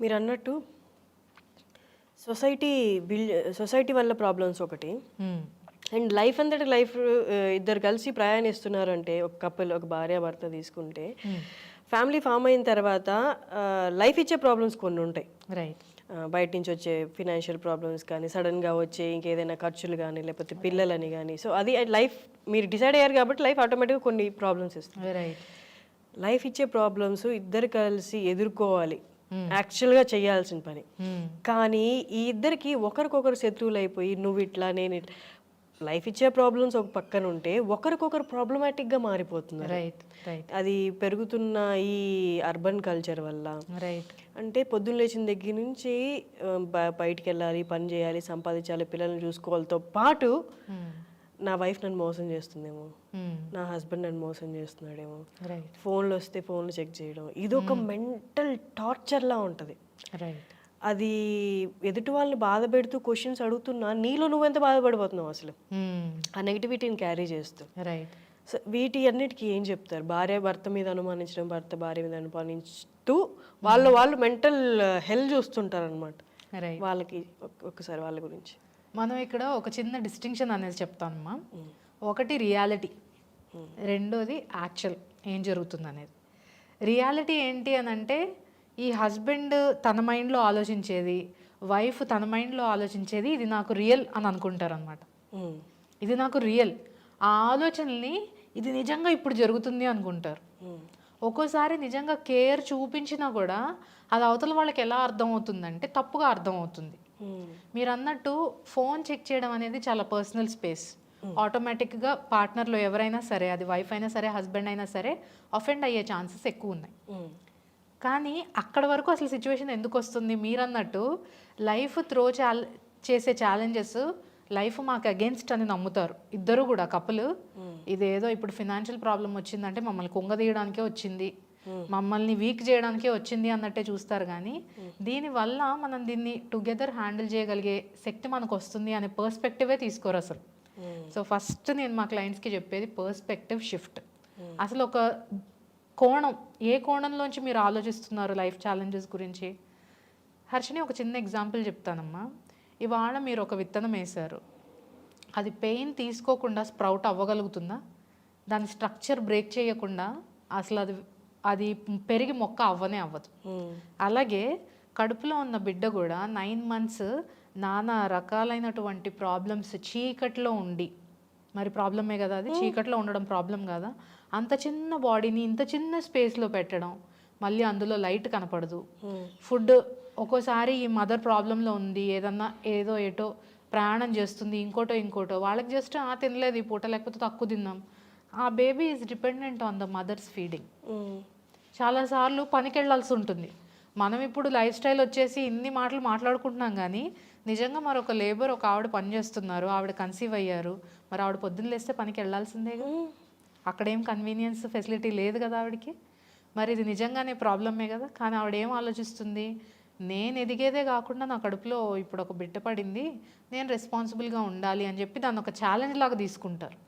మీరు అన్నట్టు society build society వల్ల ప్రాబ్లమ్స్ ఒకటి. అండ్ లైఫ్ అంతటి లైఫ్ ఇద్దరు కలిసి ప్రయాణిస్తున్నారంటే ఒక కపుల్ ఒక భార్య భర్త తీసుకుంటే ఫ్యామిలీ ఫామ్ అయిన తర్వాత లైఫ్ ఇచ్చే ప్రాబ్లమ్స్ కొన్ని ఉంటాయి. రైట్. బయట నుంచి వచ్చే ఫినాన్షియల్ ప్రాబ్లమ్స్ కానీ సడన్గా వచ్చే ఇంకేదైనా ఖర్చులు కానీ లేకపోతే పిల్లలని కానీ. సో అది లైఫ్ మీరు డిసైడ్ అయ్యారు కాబట్టి లైఫ్ ఆటోమేటిక్గా కొన్ని ప్రాబ్లమ్స్ ఇస్తుంది రైట్. లైఫ్ ఇచ్చే ప్రాబ్లమ్స్ ఇద్దరు కలిసి ఎదుర్కోవాలి. యాక్చువల్గా చేయాల్సిన పని. మ్మ్. కానీ ఈ ఇద్దరికి ఒకరికొకరు శత్రువులు అయిపోయి నువ్వు ఇట్లా నేను ఇట్లా లైఫ్ ఇచ్చే ప్రాబ్లమ్స్ ఒక పక్కన ఉంటే ఒకరికొకరు ప్రాబ్లమాటిక్గా మారిపోతున్నారు. రైట్ రైట్ అది పెరుగుతున్న ఈ అర్బన్ కల్చర్ వల్ల. రైట్ అంటే పొద్దున్న లేచిన దగ్గర నుంచి బయటికి వెళ్ళాలి పని చేయాలి సంపాదించాలి పిల్లల్ని చూసుకోవాలితో పాటు మ్మ్. నా వైఫ్ నన్ను మోసం చేస్తుందేమో. మ్మ్. నా హస్బెండ్ నన్ను మోసం చేస్తున్నాడేమో. ఫోన్లు వస్తే ఫోన్లు చెక్ చేయడం. ఇది ఒక మెంటల్ టార్చర్లా ఉంటుంది. రైట్ అది ఎదుటి వాళ్ళని బాధ పెడుతూ క్వశ్చన్స్ అడుగుతున్నా నీలో నువ్వెంత బాధపడిపోతున్నావు అసలు? మ్మ్. ఆ నెగిటివిటీని క్యారీ చేస్తూ. రైట్ సో వీటి అన్నిటికీ ఏం చెప్తారు? భార్య భర్త మీద అనుమానించడం భర్త భార్య మీద అనుమానిస్తూ వాళ్ళ వాళ్ళు మెంటల్ హెల్త్ చూస్తుంటారు అనమాట వాళ్ళకి ఒక్- ఒక్కసారి వాళ్ళ గురించి. మనం ఇక్కడ ఒక చిన్న డిస్టింక్షన్ అనేది చెప్తానమ్మా ఒకటి రియాలిటీ రెండోది యాక్చువల్ ఏం జరుగుతుంది అనేది. రియాలిటీ ఏంటి అని అంటే ఈ హస్బెండ్ తన మైండ్లో ఆలోచించేది వైఫ్ తన మైండ్లో ఆలోచించేది ఇది నాకు రియల్ అని అనుకుంటారు అనమాట ఇది నాకు రియల్ ఆ ఆలోచనల్ని ఇది నిజంగా ఇప్పుడు జరుగుతుంది అనుకుంటారు. ఒక్కోసారి నిజంగా కేర్ చూపించినా కూడా అది అవతల వాళ్ళకి ఎలా అర్థం అవుతుందంటే తప్పుగా అర్థం అవుతుంది మీరు అన్నట్టు ఫోన్ చెక్ చేయడం అనేది చాలా పర్సనల్ స్పేస్. ఆటోమేటిక్గా పార్ట్నర్లో ఎవరైనా సరే అది వైఫ్ అయినా సరే హస్బెండ్ అయినా సరే అఫెండ్ అయ్యే ఛాన్సెస్ ఎక్కువ ఉన్నాయి. ఉమ్, కానీ అక్కడ వరకు అసలు సిచ్యువేషన్ ఎందుకు వస్తుంది? మీరు అన్నట్టు లైఫ్ త్రో చాల్ చేసే ఛాలెంజెస్ లైఫ్ మాకు అగేన్స్ట్ అని నమ్ముతారు. ఇద్దరు కూడా కపుల్. ఇదేదో ఇప్పుడు ఫినాన్షియల్ ప్రాబ్లం వచ్చిందంటే మమ్మల్ని కుంగదీయడానికే వచ్చింది. మమ్మల్ని వీక్ చేయడానికే వచ్చింది అన్నట్టే చూస్తారు కానీ దీనివల్ల మనం దీన్ని టుగెదర్ హ్యాండిల్ చేయగలిగే శక్తి మనకు వస్తుంది అనే పర్స్పెక్టివే తీసుకోరు అసలు. సో ఫస్ట్ నేను మా క్లయింట్స్కి చెప్పేది పర్స్పెక్టివ్ షిఫ్ట్. అసలు ఒక కోణం ఏ కోణంలోంచి మీరు ఆలోచిస్తున్నారు లైఫ్ ఛాలెంజెస్ గురించి? హర్షిని ఒక చిన్న ఎగ్జాంపుల్ చెప్తానమ్మా. ఇవాళ మీరు ఒక విత్తనం వేశారు. అది పెయిన్ తీసుకోకుండా స్ప్రౌట్ అవ్వగలుగుతుందా? దాని స్ట్రక్చర్ బ్రేక్ చేయకుండా అసలు అది అది పెరిగి మొక్క అవ్వనే అవ్వదు. అలాగే కడుపులో ఉన్న బిడ్డ కూడా నైన్ మంత్స్ నానా రకాలైనటువంటి ప్రాబ్లమ్స్ చీకట్లో ఉండి మరి ప్రాబ్లమే కదా అది? చీకట్లో ఉండడం ప్రాబ్లం కదా? అంత చిన్న బాడీని ఇంత చిన్న స్పేస్లో పెట్టడం మళ్ళీ అందులో లైట్ కనపడదు. ఫుడ్ ఒక్కోసారి ఈ మదర్ ప్రాబ్లంలో ఉంది ఏదన్నా ఏదో ఏటో ప్రయాణం చేస్తుంది ఇంకోటో ఇంకోటో వాళ్ళకి జస్ట్ ఆ తినలేదు ఈ పూట లేకపోతే తక్కువ తిన్నాం. A baby is dependent on the mother's feeding. చాలాసార్లు పనికి వెళ్ళాల్సి ఉంటుంది. మనం ఇప్పుడు లైఫ్ స్టైల్ వచ్చేసి ఇన్ని మాటలు మాట్లాడుకుంటున్నాం కానీ నిజంగా మరొక లేబర్ ఒక ఆవిడ పని చేస్తున్నారు. ఆవిడ కన్సీవ్ అయ్యారు. మరి ఆవిడ పొద్దున్న లేస్తే పనికి వెళ్ళాల్సిందేగా అక్కడేం కన్వీనియన్స్ ఫెసిలిటీ లేదు కదా ఆవిడకి. మరి ఇది నిజంగానే ప్రాబ్లమే కదా. కానీ ఆవిడ ఏం ఆలోచిస్తుంది? నేను ఎదిగేదే కాకుండా నా కడుపులో ఇప్పుడు ఒక బిడ్డ పడింది. నేను రెస్పాన్సిబుల్గా ఉండాలి అని చెప్పి దాన్ని ఒక ఛాలెంజ్ లాగా తీసుకుంటారు.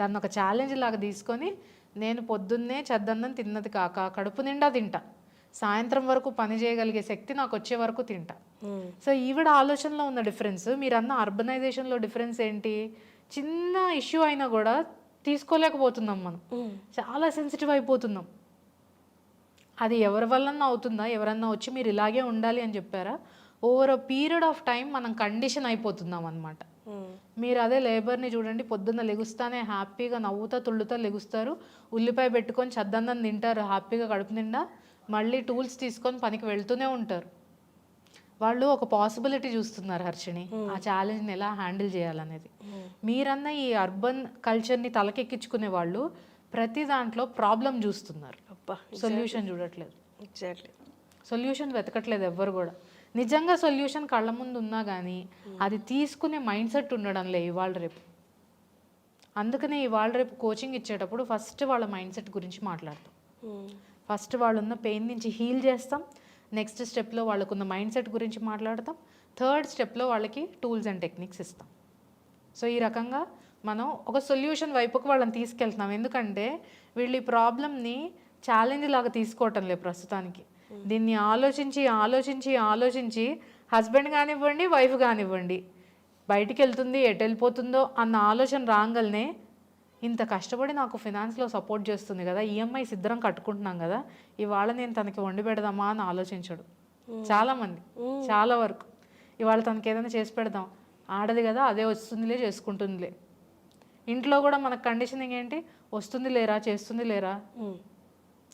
దాన్ని ఒక ఛాలెంజ్ లాగా తీసుకొని నేను పొద్దున్నే చెద్దన్నం తిన్నది కాక కడుపు నిండా తింటా. సాయంత్రం వరకు పని చేయగలిగే శక్తి నాకు వచ్చే వరకు తింటా. సో ఈవిడ ఆలోచనలో ఉన్న డిఫరెన్స్ మీరు అన్న అర్బనైజేషన్లో డిఫరెన్స్ ఏంటి? చిన్న ఇష్యూ అయినా కూడా తీసుకోలేకపోతున్నాం మనం. చాలా సెన్సిటివ్ అయిపోతున్నాం. అది ఎవరి వల్లన్నా అవుతుందా? ఎవరన్నా వచ్చి మీరు ఇలాగే ఉండాలి అని చెప్పారా? Over a period of time మనం కండిషన్ అయిపోతున్నాం అనమాట ఉమ్, మీరు అదే లేబర్ని చూడండి పొద్దున్న లెగుస్తానే హ్యాపీగా నవ్వుతా తుళ్ళుతా లెగుస్తారు. ఉల్లిపాయ పెట్టుకొని చద్దన్నం తింటారు హ్యాపీగా కడుపు నిండా మళ్ళీ టూల్స్ తీసుకొని పనికి వెళ్తూనే ఉంటారు. వాళ్ళు ఒక పాసిబిలిటీ చూస్తున్నారు హర్షిని ఆ ఛాలెంజ్ని ఎలా హ్యాండిల్ చేయాలనేది. మీరన్న ఈ అర్బన్ కల్చర్ని తలకెక్కించుకునే వాళ్ళు ప్రతి దాంట్లో ప్రాబ్లం చూస్తున్నారు. సొల్యూషన్ చూడట్లేదు. సొల్యూషన్ వెతకట్లేదు ఎవ్వరు కూడా. నిజంగా సొల్యూషన్ కళ్ళ ముందు ఉన్నా కానీ అది తీసుకునే మైండ్ సెట్ ఉండడం లే ఇవాళ రేపు. అందుకనే ఇవాళ రేపు కోచింగ్ ఇచ్చేటప్పుడు ఫస్ట్ వాళ్ళ మైండ్ సెట్ గురించి మాట్లాడతాం. ఫస్ట్ వాళ్ళు ఉన్న పెయిన్ నుంచి హీల్ చేస్తాం. నెక్స్ట్ స్టెప్లో వాళ్ళకున్న మైండ్ సెట్ గురించి మాట్లాడతాం. థర్డ్ స్టెప్లో వాళ్ళకి టూల్స్ అండ్ టెక్నిక్స్ ఇస్తాం. సో ఈ రకంగా మనం ఒక సొల్యూషన్ వైపుకి వాళ్ళని తీసుకెళ్తున్నాం. ఎందుకంటే వీళ్ళు ఈ ప్రాబ్లమ్ని ఛాలెంజ్ లాగా తీసుకోవటం లేదు ప్రస్తుతానికి. దీన్ని ఆలోచించి ఆలోచించి ఆలోచించి హస్బెండ్ కానివ్వండి వైఫ్ కానివ్వండి బయటికి వెళ్తుంది ఎటు వెళ్ళిపోతుందో అన్న ఆలోచన రాగానే ఇంత కష్టపడి నాకు ఫినాన్స్లో సపోర్ట్ చేస్తుంది కదా ఈఎంఐ సిద్ధం కట్టుకుంటున్నాం కదా ఇవాళ నేను తనకి వండి పెడదామా అని ఆలోచించడు. చాలా మంది చాలా వరకు. ఇవాళ తనకి ఏదైనా చేసి పెడదాం. ఆడది కదా అదే వస్తుందిలే చేసుకుంటుందిలే. ఇంట్లో కూడా మనకు కండిషనింగ్ ఏంటి? వస్తుంది లేరా చేస్తుంది లేరా.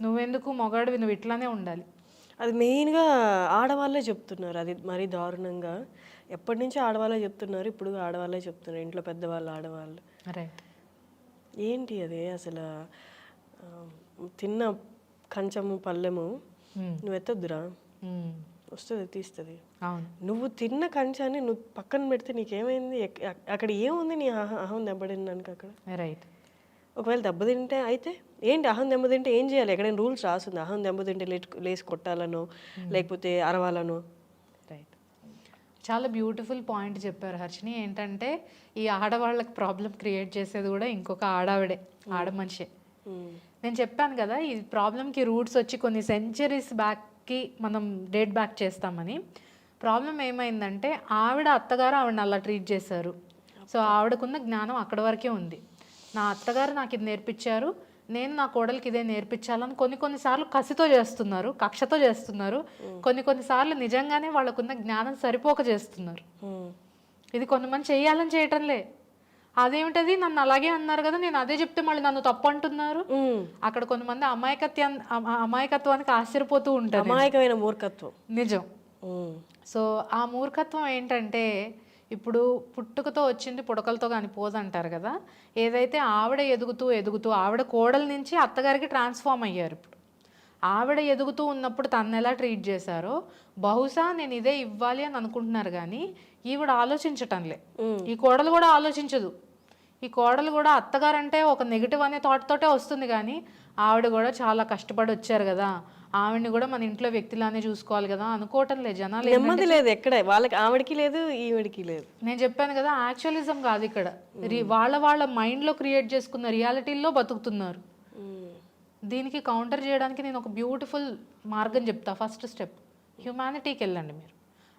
నువ్వెందుకు మొగాడివి? నువ్వు ఇట్లానే ఉండాలి. అది మెయిన్గా ఆడవాళ్ళే చెప్తున్నారు. అది మరీ దారుణంగా. ఎప్పటి నుంచో ఆడవాళ్ళే చెప్తున్నారు. ఇప్పుడు ఆడవాళ్ళే చెప్తున్నారు. ఇంట్లో పెద్దవాళ్ళు ఆడవాళ్ళు. ఏంటి అది అసలు? తిన్న కంచము పళ్ళెము నువ్వు ఎత్తొద్దురా? వస్తుంది తీస్తుంది. నువ్వు తిన్న కంచాన్ని నువ్వు పక్కన పెడితే నీకేమైంది? అక్కడ ఏముంది నీ అహ- దెబ్బతిన్నానికి అక్కడ? రైట్ ఒకవేళ దెబ్బతింటే అయితే ఏంటి అహం దెబ్బతింటే ఏం చేయాలి? ఎక్కడైనా రూల్స్ రాస్తుంది అహం దెబ్బతింటే లేచి లేచి కొట్టాలనో లేకపోతే అరవాలనో? రైట్. చాలా బ్యూటిఫుల్ పాయింట్ చెప్పారు హర్షిని. ఏంటంటే ఈ ఆడవాళ్ళకి ప్రాబ్లం క్రియేట్ చేసేది కూడా ఇంకొక ఆడావిడే ఆడ మనిషే. నేను చెప్పాను కదా ఈ ప్రాబ్లంకి రూట్స్ వచ్చి కొన్ని సెంచరీస్ బ్యాక్కి మనం డేట్ బ్యాక్ చేస్తామని. ప్రాబ్లం ఏమైందంటే ఆవిడ అత్తగారు ఆవిడని అలా ట్రీట్ చేశారు. సో ఆవిడకున్న జ్ఞానం అక్కడ వరకే ఉంది. నా అత్తగారు నాకు ఇది నేర్పించారు. నేను నా కోడలికి ఇదే నేర్పించాలని కొన్ని కొన్నిసార్లు కసితో చేస్తున్నారు కక్షతో చేస్తున్నారు. కొన్ని కొన్నిసార్లు నిజంగానే వాళ్ళకున్న జ్ఞానం సరిపోక చేస్తున్నారు. ఇది కొంతమంది చేయాలని చేయటంలే. అదేమిటది? నన్ను అలాగే అన్నారు కదా నేను అదే చెప్తే మళ్ళీ నన్ను తప్పు అంటున్నారు. అక్కడ కొంతమంది అమాయకత్వం అమ- అమాయకత్వానికి ఆశ్చర్యపోతూ ఉంటారు. అమాయకమైన మూర్ఖత్వం. నిజం. సో ఆ మూర్ఖత్వం ఏంటంటే ఇప్పుడు పుట్టుకతో వచ్చింది పుడకలతో కానీ పోదంటారు కదా. ఏదైతే ఆవిడ ఎదుగుతూ ఎదుగుతూ ఆవిడ కోడల నుంచి అత్తగారికి ట్రాన్స్ఫార్మ్ అయ్యారు ఇప్పుడు. ఆవిడ ఎదుగుతూ ఉన్నప్పుడు తను ఎలా ట్రీట్ చేశారో బహుశా నేను ఇదే ఇవ్వాలి అని అనుకుంటున్నారు కానీ ఈవిడ ఆలోచించటంలే ఈ కోడలు కూడా ఆలోచించదు. ఈ కోడలు కూడా అత్తగారంటే ఒక నెగిటివ్ అనే థాట్ తోటే వస్తుంది కానీ ఆవిడ కూడా చాలా కష్టపడి వచ్చారు కదా. ఆవిడని కూడా మన ఇంట్లో వ్యక్తిలానే చూసుకోవాలి కదా అనుకోవటం లేదు. జనాలు నెమ్మది లేదు ఎక్కడ. వాళ్ళకి ఆవిడకి లేదు ఈవిడికి లేదు. నేను చెప్పాను కదా యాక్చువలిజం కాదు ఇక్కడ. వాళ్ళ వాళ్ళ మైండ్లో క్రియేట్ చేసుకున్న రియాలిటీల్లో బతుకుతున్నారు. దీనికి కౌంటర్ చేయడానికి నేను ఒక బ్యూటిఫుల్ మార్గం చెప్తా. ఫస్ట్ స్టెప్ హ్యుమానిటీకి వెళ్ళండి మీరు.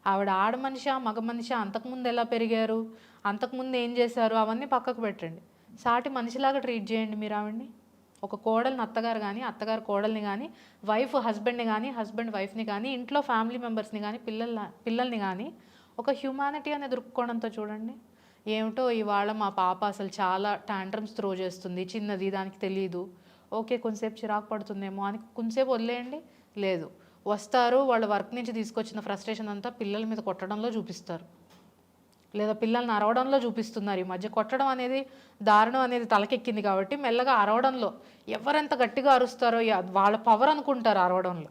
ఆవిడ ఆడ మనిషా మగ మనిషా అంతకుముందు ఎలా పెరిగారు? అంతకుముందు ఏం చేశారు? అవన్నీ పక్కకు పెట్టండి. సాటి మనిషిలాగా ట్రీట్ చేయండి మీరు ఆవిడ్ని. ఒక కోడల్ని అత్తగారు కానీ అత్తగారు కోడల్ని కానీ వైఫ్ హస్బెండ్ని కానీ హస్బెండ్ వైఫ్ని కానీ ఇంట్లో ఫ్యామిలీ మెంబర్స్ని కానీ పిల్లల పిల్లల్ని కానీ ఒక హ్యుమానిటీ అనే దృక్కోణంతో చూడండి. ఏమిటో ఇవాళ మా పాప అసలు చాలా ట్యాంట్రమ్స్ త్రో చేస్తుంది. చిన్నది దానికి తెలియదు ఓకే కొంతసేపు చిరాకు పడుతుందేమో అని కొంతసేపు వదిలేయండి. లేదు. వస్తారు వాళ్ళ వర్క్ నుంచి తీసుకొచ్చిన ఫ్రస్ట్రేషన్ అంతా పిల్లల మీద కొట్టడంలో చూపిస్తారు. లేదా పిల్లల్ని అరవడంలో చూపిస్తున్నారు. ఈ మధ్య కొట్టడం అనేది దారుణం అనేది తలకెక్కింది కాబట్టి మెల్లగా అరవడంలో ఎవరెంత గట్టిగా అరుస్తారో వాళ్ళ పవర్ అనుకుంటారు అరవడంలో.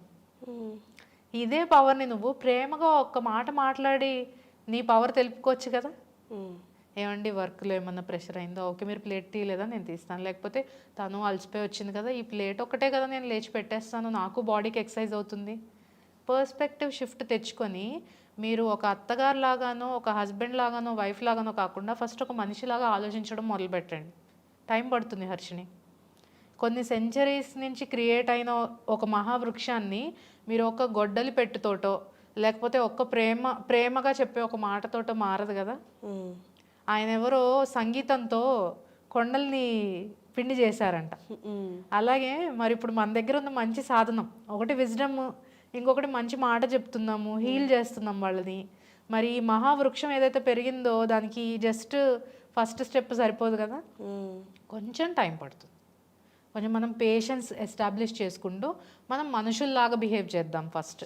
ఇదే పవర్ని నువ్వు ప్రేమగా ఒక్క మాట మాట్లాడి నీ పవర్ తెలుపుకోవచ్చు కదా. ఏమండి వర్క్లో ఏమన్నా ప్రెషర్ అయిందో? ఓకే మీరు ప్లేట్ తీయలేదా నేను తీస్తాను. లేకపోతే తను అలసిపోయి వచ్చింది కదా ఈ ప్లేట్ ఒకటే కదా నేను లేచి పెట్టేస్తాను. నాకు బాడీకి ఎక్సర్సైజ్ అవుతుంది. పర్స్పెక్టివ్ షిఫ్ట్ తెచ్చుకొని మీరు ఒక అత్తగారు లాగానో ఒక హస్బెండ్ లాగానో వైఫ్ లాగానో కాకుండా ఫస్ట్ ఒక మనిషిలాగా ఆలోచించడం మొదలుపెట్టండి టైం పడుతుంది హర్షిని కొన్ని సెంచరీస్ నుంచి క్రియేట్ అయిన ఒక మహావృక్షాన్ని మీరు ఒక గొడ్డలి పెట్టుతోటో లేకపోతే ఒక్క ప్రేమ ప్రేమగా చెప్పే ఒక మాటతోటో మారదు కదా. ఆయన ఎవరో సంగీతంతో కొండల్ని పిండి చేశారంట. అలాగే మరి ఇప్పుడు మన దగ్గర ఉన్న మంచి సాధనం ఒకటి విజ్డమ్ ఇంకొకటి మంచి మాట చెప్తున్నాము హీల్ చేస్తున్నాం వాళ్ళని. మరి మహావృక్షం ఏదైతే పెరిగిందో దానికి జస్ట్ ఫస్ట్ స్టెప్ సరిపోదు కదా? ఉమ్. కొంచెం టైం పడుతుంది. కొంచెం మనం పేషెన్స్ ఎస్టాబ్లిష్ చేసుకుంటూ మనం మనుషుల్లాగా బిహేవ్ చేద్దాం ఫస్ట్